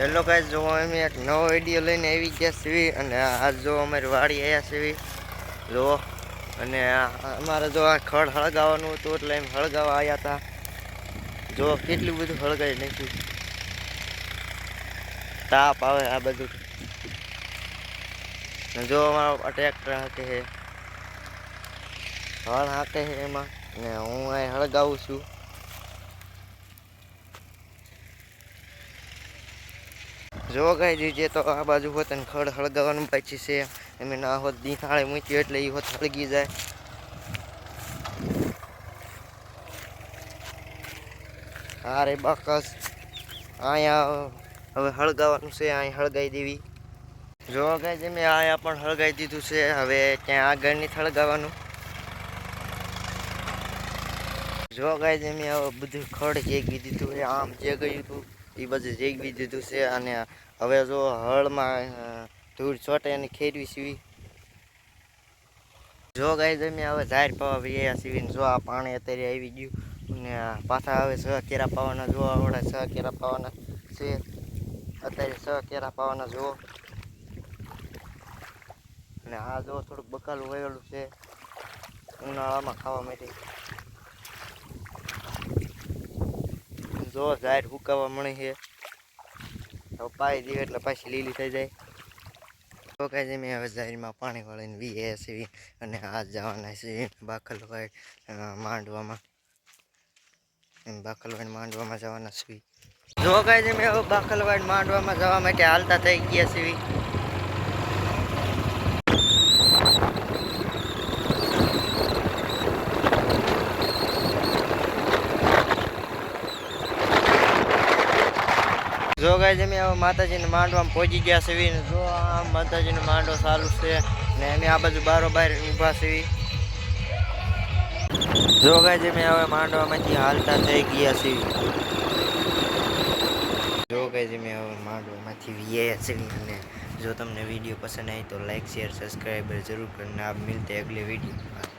Hello guys જો અમે એક નવો વીડિયો લઈને આવી ગયા સીવી અને આ જો અમારી વાડી આવ્યા સીવી જુઓ અને અમારે જો આ ખડ હળગાવવાનું હતું એટલે એમ હળગાવવા આવ્યા હતા જો કેટલું બધું હળગાવી નાખ્યું. તાપ આવે આ બધું ને જો અમારો ટ્રેક્ટર હાકે છે. હળ હાકે છે એમાં. ને હું અહીં હળગાવું છું. જો ગાય દીજે તો આ બાજુ હોત ને ખડ હળગાવવાનું પાછી છે. એમ ના હોત દિહાળે મૂક્યું એટલે એ હોત હળગી જાય. હા રે બાકસ. અહીંયા હવે હળગાવવાનું છે અહીં હળગાઈ દેવી. જો ગાઈ જે મેં અહીંયા પણ હળગાવી દીધું છે, હવે ત્યાં આગળ નહીં હળગાવવાનું. જો ગાય જે મેં હવે બધું ખડ જે દીધું આમ જે ગયું હતું એ બધું જેગવી દીધું છે અને હવે જો હળમાં ધૂળ ચોટે અને ખેરવી સીવી. જો ગાય જમી હવે જાહેર પાવા વ્યા સીવીને જો આ પાણી અત્યારે આવી ગયું અને પાછા હવે સ કેરા પાવાના જો આવડે સ કેરા પાવાના છે. અત્યારે સ કેરા પાવાના જો અને આ જો થોડુંક બકાલું વહેલું છે. ઉનાળામાં ખાવા માટે. જો ઝાડ સુકાવા મળે છે. હવે પાઈ દઈએ એટલે પાછી લીલી થઈ જાય. તો કાંઈ મેં હવે ઝાડમાં પાણી વળીને વીએ સીવી અને હાથ જવાના સીવી બાખલ વાય માંડવામાં. એમ બાખલવાડ માંડવામાં જવાના સીવી જો કાંઈ મેં હવે બાખલવાડ માંડવામાં જવા માટે હાલતા થઈ ગયા છીએ. જો ગાઈઝ અમે હવે માતાજીને માંડવામાં પહોંચી ગયા છીએ. જો આ માતાજીનો માંડો ચાલુ છે ને અમે આ બાજુ બારો બહાર ઊભા છીએ. જો ગાઈઝ અમે હવે માંડવામાંથી હાલતા થઈ ગયા છીએ. જો ગાઈઝ અમે હવે માંડવામાંથી વીએ છીએ અને જો તમને વીડિયો પસંદ આવી તો લાઈક શેર સબસ્ક્રાઈબર જરૂર કરીને આપ મિલતે અગલે વીડિયો